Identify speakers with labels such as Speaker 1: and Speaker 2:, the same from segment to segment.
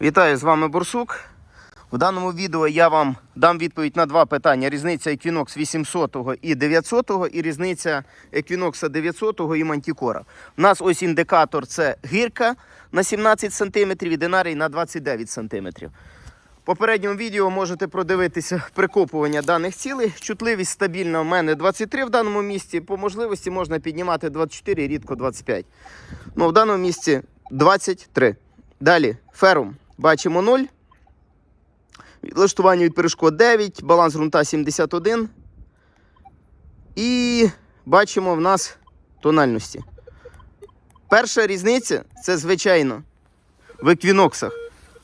Speaker 1: Вітаю з вами Борсук. В даному відео я вам дам відповідь на два питання: різниця Equinox 800 і 900 і різниця Equinox 900 і Manticore. У нас ось індикатор це гірка на 17 см і динарій на 29 см. В попередньому відео можете продивитися прикопування даних цілей. Чутливість стабільна у мене 23 в даному місці. По можливості можна піднімати 24, рідко 25. Ну, в даному місці 23. Далі ферум бачимо 0. Відлаштування від перешкод 9, баланс ґрунта 71. І бачимо в нас тональності. Перша різниця це, звичайно, в еквіноксах.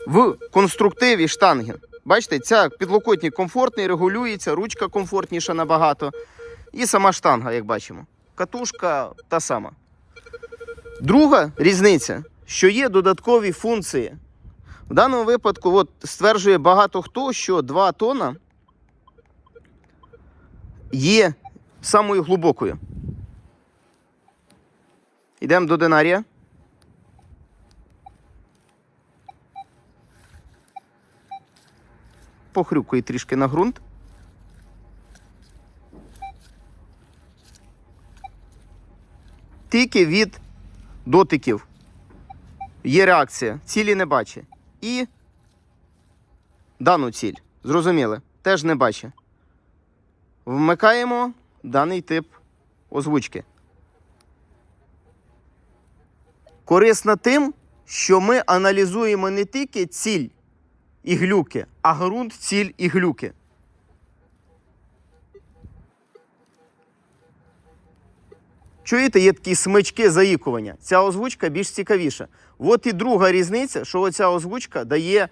Speaker 1: В конструктиві штанги. Бачите, ця підлокотник комфортний, регулюється, ручка комфортніша набагато. І сама штанга, як бачимо. Катушка та сама. Друга різниця, що є додаткові функції. В даному випадку от, стверджує багато хто, що 2 тона є самою глибокою. Йдемо до динарія. Похрюкує трішки на ґрунт. Тільки від дотиків є реакція. Цілі не бачить. І дану ціль. Зрозуміли? Теж не бачить. Вмикаємо даний тип озвучки. Корисна тим, що ми аналізуємо не тільки ціль і глюки, а ґрунт, ціль і глюки. Чуєте, є такі смички заїкування. Ця озвучка більш цікавіша. От і друга різниця, що оця озвучка дає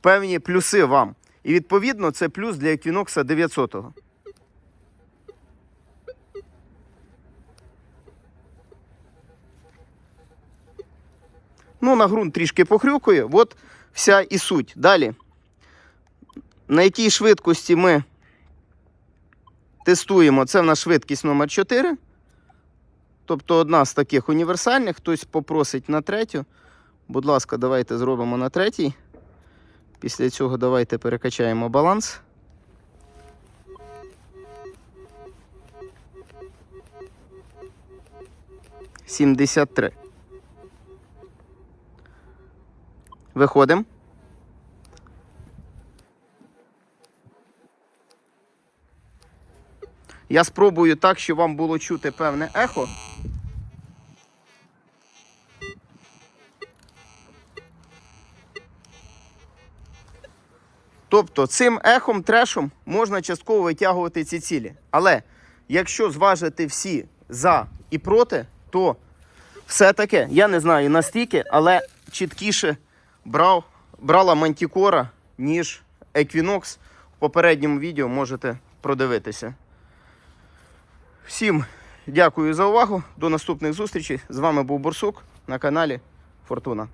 Speaker 1: певні плюси вам. І відповідно це плюс для Equinox 900. Ну, на ґрунт трішки похрюкує. От вся і суть. Далі. На якій швидкості ми тестуємо? Це в нас швидкість номер 4. Тобто одна з таких універсальних, хтось попросить на третю. Будь ласка, давайте зробимо на третій. Після цього давайте перекачаємо баланс. Сімдесят три. Виходимо. Я спробую так, щоб вам було чути певне ехо. Тобто цим ехом, трешом можна частково витягувати ці цілі. Але якщо зважити всі за і проти, то все-таки, я не знаю настільки, але чіткіше брав, брала Мантікора, ніж Equinox. В попередньому відео можете продивитися. Всім дякую за увагу. До наступних зустрічей. З вами був Борсук на каналі Фортуна.